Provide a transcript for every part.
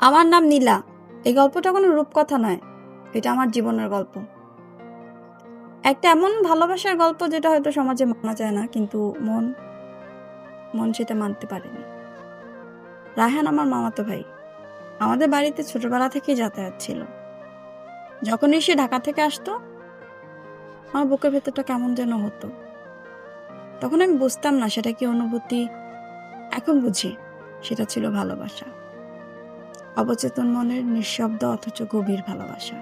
আমার নাম নীলা। এই গল্পটা কোনো রূপকথা নয়। এটা আমার জীবনের গল্প। একটা এমন ভালোবাসার গল্প যেটা হয়তো সমাজে মানা যায় না, কিন্তু মন মন সেটা মানতে পারেনি। রায়হান আমার মামাতো ভাই। আমাদের বাড়িতে ছোটবেলা থেকেই যাতায়াত ছিল। যখনই সে ঢাকা থেকে আসতো, আমার বুকের ভেতরটা কেমন যেন হতো। তখন আমি বুঝতাম না, সেটা কি অনুভূতি? এখন বুঝি, সেটা ছিল ভালোবাসা। অবচেতন মনের নিঃশব্দ অথচ গভীর ভালোবাসা।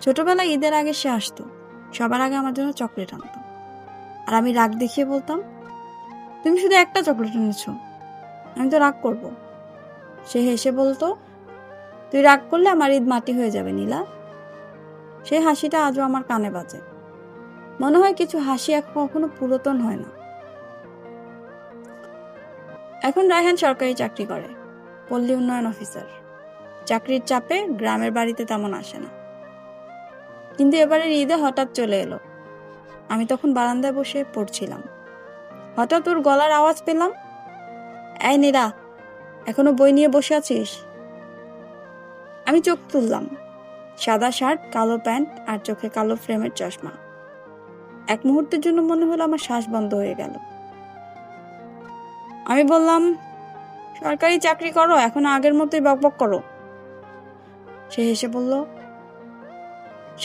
ছোটবেলায় ঈদের আগে সে আসতো। সবার আগে আমার জন্য চকলেট আনতো। আর আমি রাগ দেখিয়ে বলতাম, তুমি শুধু একটা চকলেট এনেছো। আমি তো রাগ করব। সে হেসে বলতো, তুই রাগ করলে আমার ঈদ মাটি হয়ে যাবে, নীলা। সেই হাসিটা আজও আমার কানে বাজে। মনে হয় কিছু হাসি এখন কখনো পুরাতন হয় না। এখন রায়হান সরকারি চাকরি করে। পল্লী উন্নয়ন অফিসার। চাকরির চাপে গ্রামের বাড়িতে তেমন আসে না। কিন্তু এবারের ঈদে হঠাৎ চলে এলো। আমি তখন বারান্দায় বসে পড়ছিলাম। হঠাৎ ওর গলার আওয়াজ পেলাম, এই নীরা, এখনও বই নিয়ে বসে আছিস? আমি চোখ তুললাম, সাদা শার্ট, কালো প্যান্ট আর চোখে কালো ফ্রেমের চশমা। এক মুহূর্তের জন্য মনে হলো আমার শ্বাস বন্ধ হয়ে গেল। আমি বললাম সরকারি চাকরি করো, এখন আগের মতোই বকবক করো। সে হেসে বলল,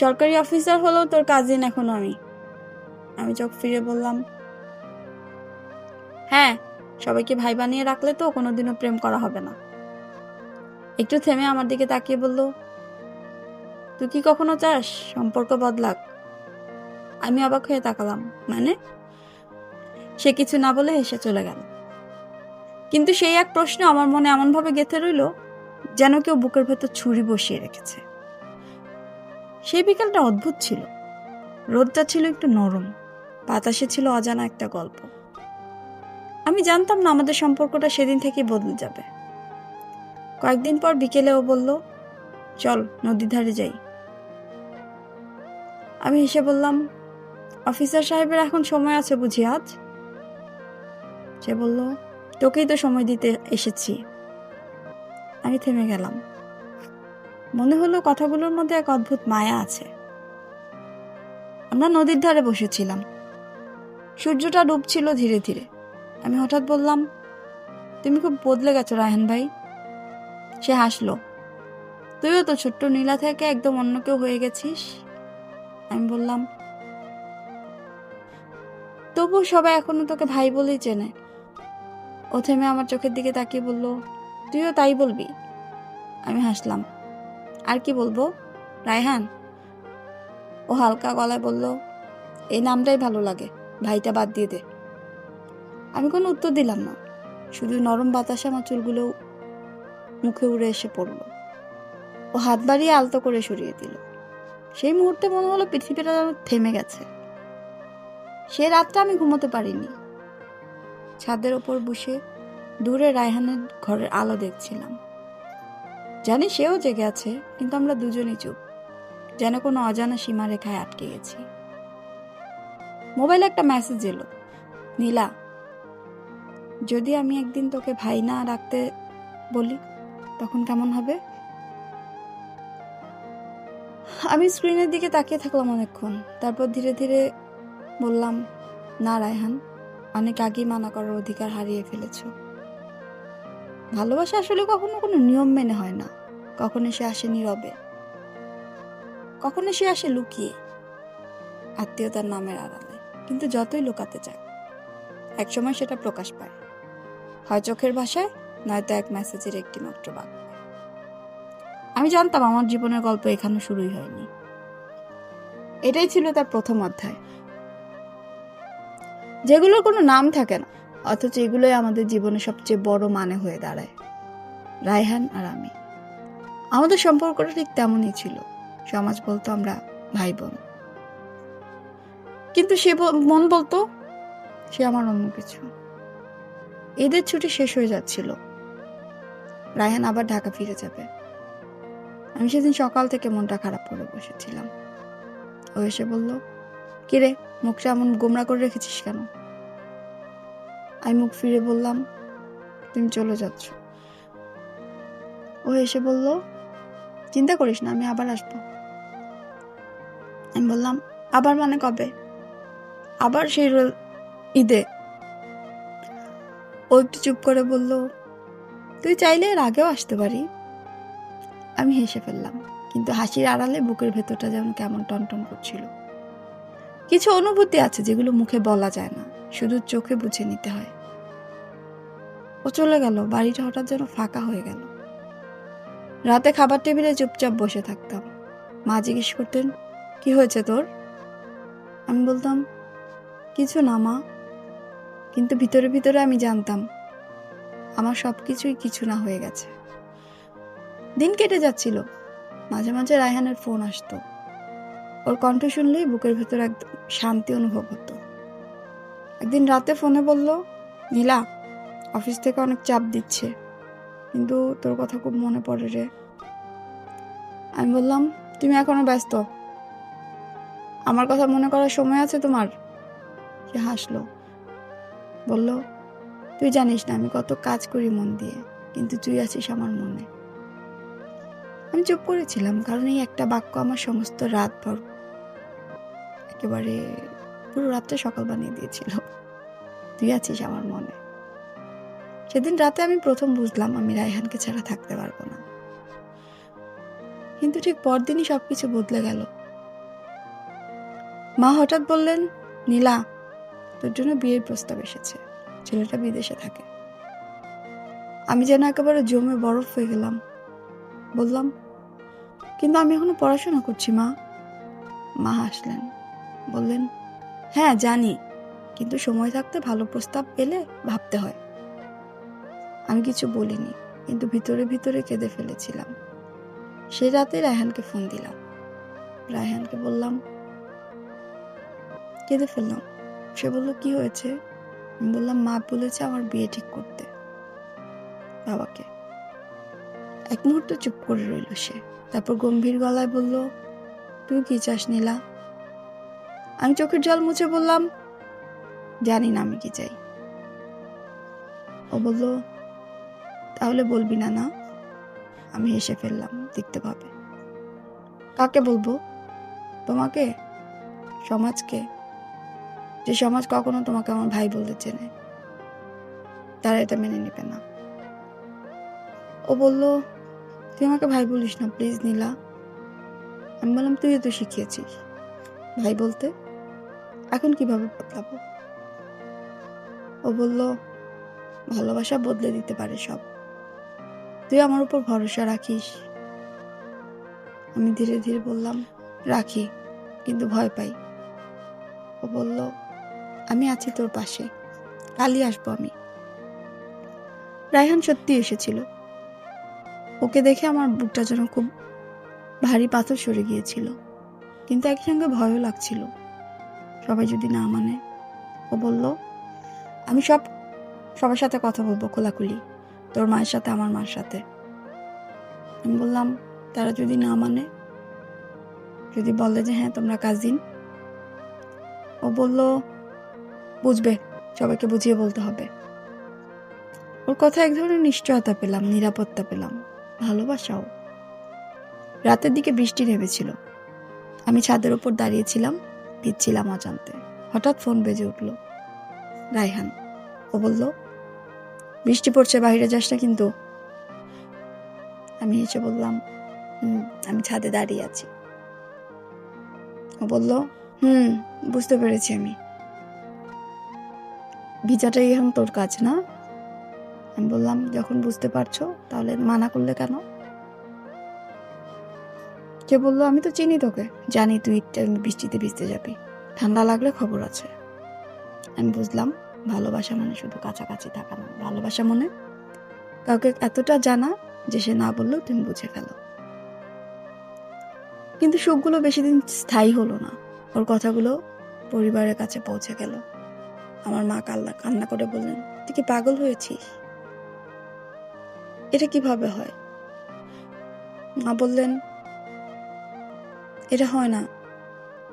সরকারি অফিসার হলো তোর কাজিন এখনও আমি। আমি চোখ ফিরে বললাম হ্যাঁ সবাইকে ভাই বানিয়ে রাখলে তো কোনোদিনও প্রেম করা হবে না। একটু থেমে আমার দিকে তাকিয়ে বলল, তুই কি কখনো চাস সম্পর্ক বদলাক? আমি অবাক হয়ে তাকালাম মানে? সে কিছু না বলে হেসে চলে গেল। কিন্তু সেই এক প্রশ্ন আমার মনে এমনভাবে গেঁথে রইল যেন কেউ বুকের ভেতর ছুরি বসিয়ে রেখেছে। সেই বিকালটা অদ্ভুত ছিল। রোদটা ছিল একটু নরম, বাতাসে ছিল অজানা একটা গল্প। আমি জানতাম না আমাদের সম্পর্কটা সেদিন থেকেই বদলে যাবে। কয়েকদিন পর বিকেলে ও বলল, চল নদীর ধারে যাই। আমি হেসে বললাম, অফিসার সাহেবের এখন সময় আছে বুঝি আজ? সে বলল তোকেই তো সময় দিতে এসেছি। আমি থেমে গেলাম। মনে হলো কথাগুলোর মধ্যে এক অদ্ভুত মায়া আছে। আমরা নদীর ধারে বসেছিলাম। সূর্যটা ডুবছিল ধীরে ধীরে। আমি হঠাৎ বললাম, তুমি খুব বদলে গেছো, রায়হান ভাই। সে হাসলো, তুইও তো ছোট্ট নীলা থেকে একদম অন্য কেউ হয়ে গেছিস? আমি বললাম তবু সবাই এখনও তোকে ভাই বলেই চেনে। ও থেমে আমার চোখের দিকে তাকিয়ে বলল, তুইও তাই বলবি? আমি হাসলাম। আর কি বলব? রায়হান। ও হালকা গলায় বলল, এই নামটাই ভালো লাগে, ভাইটা বাদ দিয়ে দে। আমি কোনো উত্তর দিলাম না। শুধু নরম বাতাসে আমার চুলগুলো মুখে উড়ে এসে পড়ল। ও হাত বাড়িয়ে আলতো করে সরিয়ে দিল। সেই মুহূর্তে মনে হলো পৃথিবীটা থেমে গেছে। সে রাতটা আমি ঘুমোতে পারিনি। ছাদের ওপর বসে দূরে রায়হানের ঘরের আলো দেখছিলাম। জানি সেও জেগে আছে, কিন্তু আমরা দুজনেই চুপ। যেন কোনো অজানা সীমারেখায় আটকে গেছি। মোবাইলে একটা মেসেজ এলো। নীলা, যদি আমি একদিন তোকে ভাই না রাখতে বলি, তখন কেমন হবে? আমি স্ক্রিনের দিকে তাকিয়ে থাকলাম অনেকক্ষণ। তারপর ধীরে ধীরে বললাম, না, রায়হান। অনেক আগেই মানা করার অধিকার হারিয়ে ফেলেছ। ভালোবাসা আসলে কখনো কোনো নিয়ম মেনে হয় না। কখনো সে আসে নীরবে। কখনো সে আসে লুকিয়ে। আত্মীয়তার নামের আড়ালে। কিন্তু যতই লুকাতে চায় একসময় সেটা প্রকাশ পায়। হয় চোখের ভাষায়, নয়তো এক মেসেজের একটি মাত্র বাক্য। আমি জানতাম আমার জীবনের গল্প এখানে শুরুই হয়নি। এটাই ছিল তার প্রথম অধ্যায়। যেগুলোর কোনো নাম থাকে না, অথচ এগুলোই আমাদের জীবনে সবচেয়ে বড় মানে হয়ে দাঁড়ায়। রায়হান আর আমি। আমাদের সম্পর্কটা ঠিক তেমনই ছিল। সমাজ বলতো আমরা ভাই বোন। কিন্তু সে মন বলতো সে আমার অন্য কিছু। এদের ছুটি শেষ হয়ে যাচ্ছিল। রায়হান আবার ঢাকা ফিরে যাবে। আমি সেদিন সকাল থেকে মনটা খারাপ করে বসেছিলাম। ও এসে বলল, কিরে, মুখটা এমন গোমরা করে রেখেছিস কেন? আমি মুখ ফিরে বললাম, তুমি চলে যাচ্ছ। ও এসে বলল, চিন্তা করিস না, আমি আবার আসব। আমি বললাম, আবার মানে কবে? আবার সেই ঈদে। ও একটু চুপ করে বলল, তুই চাইলে এর আগেও আসতে পারি। আমি হেসে ফেললাম, কিন্তু হাসির আড়ালে বুকের ভেতরটা যেমন কেমন টনটন করছিল। কিছু অনুভূতি আছে যেগুলো মুখে বলা যায় না। শুধু চোখে বুঝে নিতে হয়। ও চলে গেল, বাড়িটা হঠাৎ যেন ফাঁকা হয়ে গেল। রাতে খাবার টেবিলে চুপচাপ বসে থাকতাম। মা জিজ্ঞেস করতেন, কি হয়েছে তোর? আমি বলতাম, কিছু না মা। কিন্তু ভিতরে ভিতরে আমি জানতাম, আমার সব কিছুই কিছু না হয়ে গেছে। দিন কেটে যাচ্ছিল। মাঝে মাঝে রায়হানের ফোন আসতো। ওর কণ্ঠ শুনলেই বুকের ভেতর একদম শান্তি অনুভব হতো। একদিন রাতে ফোনে বলল, নীলা, অফিস থেকে অনেক চাপ দিচ্ছে, কিন্তু তোর কথা খুব মনে পড়ে রে। আমি বললাম, তুমি এখনও ব্যস্ত? আমার কথা মনে করার সময় আছে তোমার? সে হাসলো, বলল, তুই জানিস না, আমি কত কাজ করি মন দিয়ে, কিন্তু তুই আছিস আমার মনে। আমি চুপ করেছিলাম, কারণ এই একটা বাক্য আমার সমস্ত রাত ভর একেবারে পুরো রাতটা সকাল বানিয়ে দিয়েছিল। তুই আছিস আমার মনে। সেদিন রাতে আমি প্রথম বুঝলাম আমি রায়হানকে ছাড়া থাকতে পারব না। কিন্তু ঠিক পরদিনই সবকিছু বদলে গেল। মা হঠাৎ বললেন, নীলা, তোর জন্য বিয়ের প্রস্তাব এসেছে। ছেলেটা বিদেশে থাকে। আমি যেন একেবারে জমে বরফ হয়ে গেলাম। বললাম, কিন্তু আমি এখনও পড়াশোনা করছি মা। মা হাসলেন, বললেন হ্যাঁ জানি। কিন্তু সময় থাকতে ভালো প্রস্তাব পেলে ভাবতে হয়। আমি কিছু বলিনি, কিন্তু ভিতরে ভিতরে কেঁদে ফেলেছিলাম। সে রাতে রায়হানকে ফোন দিলাম। রায়হানকে বললাম, কেঁদে ফেললাম। সে বলল, কি হয়েছে? আমি বললাম, মা বলেছে আমার বিয়ে ঠিক করতে। বাবাকে। এক মুহূর্ত চুপ করে রইল সে। তারপর গম্ভীর গলায় বলল, তুই কি চাস নীলা? আমি চোখের জল মুছে বললাম, জানি না আমি কি চাই। ও বলল, তাহলে বলবি না না, আমি হেসে ফেললাম, দেখতে পাবে। কাকে বলব? তোমাকে, সমাজকে। যে সমাজ কখনো তোমাকে আমার ভাই বলতে চেনে, তারা এটা মেনে নেবে না। ও বলল, তুই আমাকে ভাই বলিস না, প্লিজ নীলা। আমি বললাম তুই তো শিখিয়েছিস। ভাই বলতে? এখন কীভাবে বদলাবো? ও বলল, ভালোবাসা বদলে দিতে পারে সব। তুই আমার উপর ভরসা রাখিস। আমি ধীরে ধীরে বললাম, রাখি, কিন্তু ভয় পাই। ও বলল, আমি আছি তোর পাশে, কালই আসব আমি। রায়হান সত্যি এসেছিল। ওকে দেখে আমার বুকটা যেন খুব ভারী পাথর সরে গিয়েছিল, কিন্তু একই সঙ্গে ভয়ও লাগছিল। সবাই যদি না মানে। ও বলল, আমি সব, সবার সাথে কথা বলব খোলাখুলি। তোর মায়ের সাথে, আমার মার সাথে। আমি বললাম, তারা যদি না মানে যদি বলে যে হ্যাঁ তোমরা কাজিন ও বলল, বুঝবে, সবাইকে বুঝিয়ে বলতে হবে। ওর কথা এক ধরনের নিশ্চয়তা পেলাম, নিরাপত্তা পেলাম, ভালোবাসাও। রাতের দিকে বৃষ্টি নেমেছিল। আমি ছাদের উপর দাঁড়িয়েছিলাম ভিজছিলাম অজান্তে। হঠাৎ ফোন বেজে উঠল। রায়হান, ও বলল, বৃষ্টি পড়ছে বাইরে যাস না কিন্তু। আমি হেসে বললাম আমি ছাদে দাঁড়িয়ে আছি। ও বলল, হুম, বুঝতে পেরেছি আমি। ভিজাটাই এখন তোর কাজ না? আমি বললাম, যখন বুঝতে পারছ, তাহলে মানা করলে কেন? কে বলল, আমি তো চিনি তোকে। জানি তুই বৃষ্টিতে ভিজতে যাবি। ঠান্ডা লাগলে খবর আছে। আমি বুঝলাম, ভালোবাসা মানে শুধু কাছাকাছি থাকা না। ভালোবাসা মনে কাউকে এতটা জানা যে সে না বললেও তুমি বুঝে ফেলো। কিন্তু সুখগুলো বেশি দিন স্থায়ী হলো না। ওর কথাগুলো পরিবারের কাছে পৌঁছে গেল। আমার মা কান্না কান্না করে বললেন, তুই কি পাগল হয়েছিস? এটা কীভাবে হয়? মা বললেন এটা হয় না।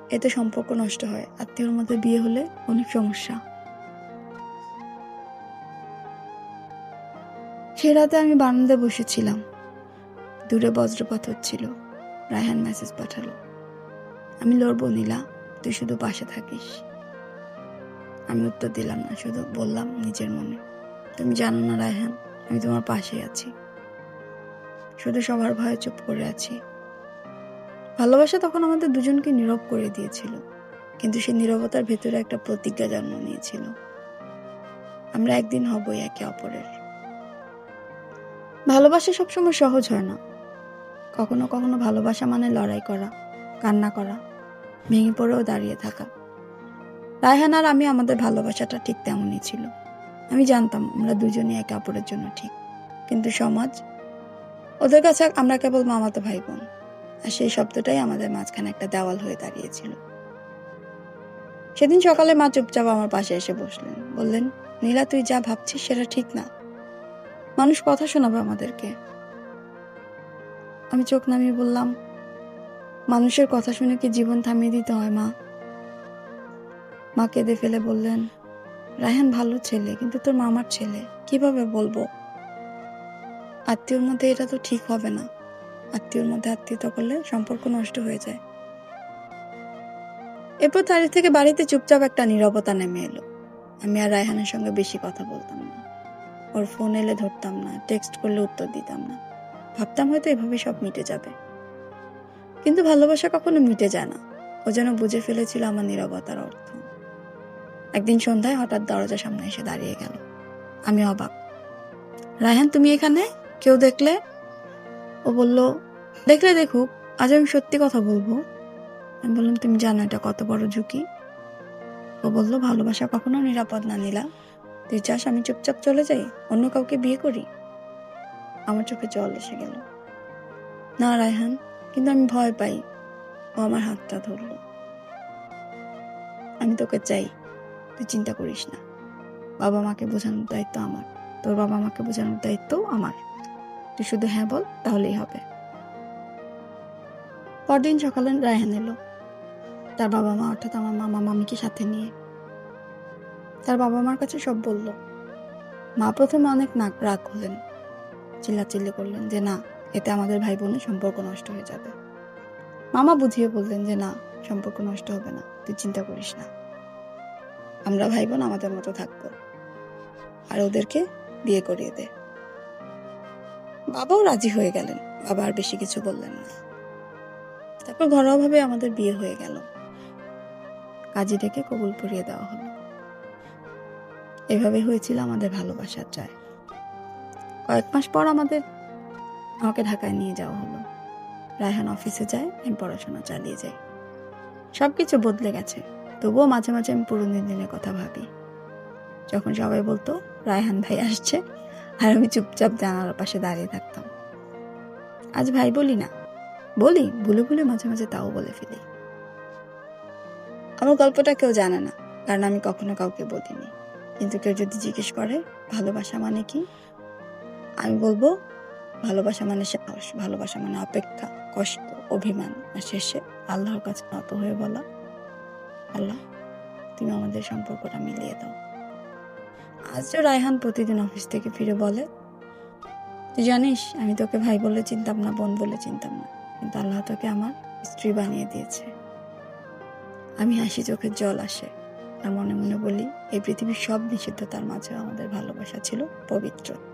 এতে সম্পর্ক নষ্ট হয়। আত্মীয়র মধ্যে বিয়ে হলে অনেক সমস্যা। সে রাতে আমি বারান্দায় বসেছিলাম। দূরে বজ্রপাত হচ্ছিল। রায়হান মেসেজ পাঠালো। আমি লড়বো নীলা, তুই শুধু পাশে থাকিস। আমি উত্তর দিলাম না, শুধু বললাম নিজের মনে। তুমি জানো না রায়হান, আমি তোমার পাশে আছি। শুধু সবার ভয়ে চুপ করে আছি। ভালোবাসা তখন আমাদের দুজনকে নীরব করে দিয়েছিল, কিন্তু সেই নীরবতার ভেতরে একটা প্রতিজ্ঞা জন্ম নিয়েছিল। আমরা একদিন হবই একে অপরের। ভালোবাসা সবসময় সহজ হয় না। কখনো কখনো ভালোবাসা মানে লড়াই করা, কান্না করা, ভেঙে পড়েও দাঁড়িয়ে থাকা। রায়হান আর আমি আমাদের ভালোবাসাটা ঠিক তেমনই ছিল। আমি জানতাম আমরা দুজনেই একে অপরের জন্য ঠিক, কিন্তু সমাজ, ওদের কাছে আমরা কেবল মামাতো ভাই বোন। আর সেই শব্দটাই আমাদের মাঝখানে একটা দেওয়াল হয়ে দাঁড়িয়েছিল। সেদিন সকালে মা চুপচাপ আমার পাশে এসে বসলেন। বললেন, নীলা, তুই যা ভাবছিস সেটা ঠিক না। মানুষ কথা শোনাবে আমাদেরকে। আমি চোখ নামিয়ে বললাম, মানুষের কথা শুনে কি জীবন থামিয়ে দিতে হয়, মা? মা কেঁদে ফেলে বললেন, রায়হান ভালো ছেলে, কিন্তু তোর মামার ছেলে, কীভাবে বলব? আত্মীয়র মধ্যে এটা তো ঠিক হবে না। আত্মীয়র মধ্যে আত্মীয়তা করলে সম্পর্ক নষ্ট হয়ে যায়। এরপর তারিখ থেকে বাড়িতে চুপচাপ একটা নীরবতা নেমে এলো। আমি আর রায়হানের সঙ্গে বেশি কথা বলতাম না। ওর ফোন এলে ধরতাম না টেক্সট করলে উত্তর দিতাম না। ভাবতাম হয়তো এভাবে সব মিটে যাবে। কিন্তু ভালোবাসা কখনো মিটে যায় না। ও যেন বুঝে ফেলেছিল আমার নীরবতার অর্থ। একদিন সন্ধ্যায় হঠাৎ দরজার সামনে এসে দাঁড়িয়ে গেল। আমি অবাক। রায়হান, তুমি এখানে? কেউ দেখলে? ও বলল, দেখলে দেখুক, আজ আমি সত্যি কথা বলব। আমি বললাম, তুমি জানো এটা কত বড় ঝুঁকি? ও বলল, ভালোবাসা কখনো নিরাপদ না নিলা। তুই চাস আমি চুপচাপ চলে যাই, অন্য কাউকে বিয়ে করি? আমার চোখে জল এসে গেল। না, রায়হান, কিন্তু আমি ভয় পাই। ও আমার হাতটা ধরলো। আমি তোকে চাই, তুই চিন্তা করিস না। বাবা মাকে বোঝানোর দায়িত্ব আমার। তোর বাবা মাকে বোঝানোর দায়িত্বও আমার। তুই শুধু হ্যাঁ বল, তাহলেই হবে। পরদিন সকালে রায়হান এলো। তার বাবা মা, অর্থাৎ আমার মামা মামিকে সাথে নিয়ে। তার বাবা মার কাছে সব বলল। মা প্রথমে অনেক নাক রাগ হলেন চিল্লাচিল্লি করলেন যে, না, এতে আমাদের ভাই বোনের সম্পর্ক নষ্ট হয়ে যাবে। মামা বুঝিয়ে বললেন যে, না, সম্পর্ক নষ্ট হবে না, তুই চিন্তা করিস না। আমরা ভাই বোন আমাদের মতো থাকব। আর ওদেরকে বিয়ে করিয়ে দে। বাবাও রাজি হয়ে গেলেন। বাবা আর বেশি কিছু বললেন না। তারপর ঘরোয়াভাবে আমাদের বিয়ে হয়ে গেল। কাজী ডেকে কবুল পরিয়ে দেওয়া হলো। এভাবে হয়েছিল আমাদের ভালোবাসার জয়। কয়েক মাস পর আমাদের আমাকে ঢাকায় নিয়ে যাওয়া হলো। রায়হান অফিসে যায়, আমি পড়াশোনা চালিয়ে যাই। সবকিছু বদলে গেছে। তবুও মাঝে মাঝে আমি পুরনো দিনের কথা ভাবি। যখন সবাই বলতো, রায়হান ভাই আসছে। আর আমি চুপচাপ জানালার পাশে দাঁড়িয়ে থাকতাম। আজ ভাই বলি না। বলি, ভুলে ভুলে মাঝে মাঝে তাও বলে ফেলি। আমার গল্পটা কেউ জানে না, কারণ আমি কখনো কাউকে বলিনি। কিন্তু কেউ যদি জিজ্ঞেস করে, ভালোবাসা মানে কি? আমি বলব, ভালোবাসা মানে সাহস, ভালোবাসা মানে অপেক্ষা, কষ্ট, অভিমান। আর শেষে আল্লাহর কাছে নত হয়ে বলা, আল্লাহ, তুমি আমাদের সম্পর্কটা মিলিয়ে দাও। আজও রায়হান প্রতিদিন অফিস থেকে ফিরে বলে, তুই জানিস, আমি তোকে ভাই বলে চিনতাম না, বোন বলে চিনতাম না, কিন্তু আল্লাহ তোকে আমার স্ত্রী বানিয়ে দিয়েছে। আমি হাসি চোখে জল আসে, আর মনে মনে বলি, এই পৃথিবীর সব নিষিদ্ধতার মাঝে আমাদের ভালোবাসা ছিল পবিত্র।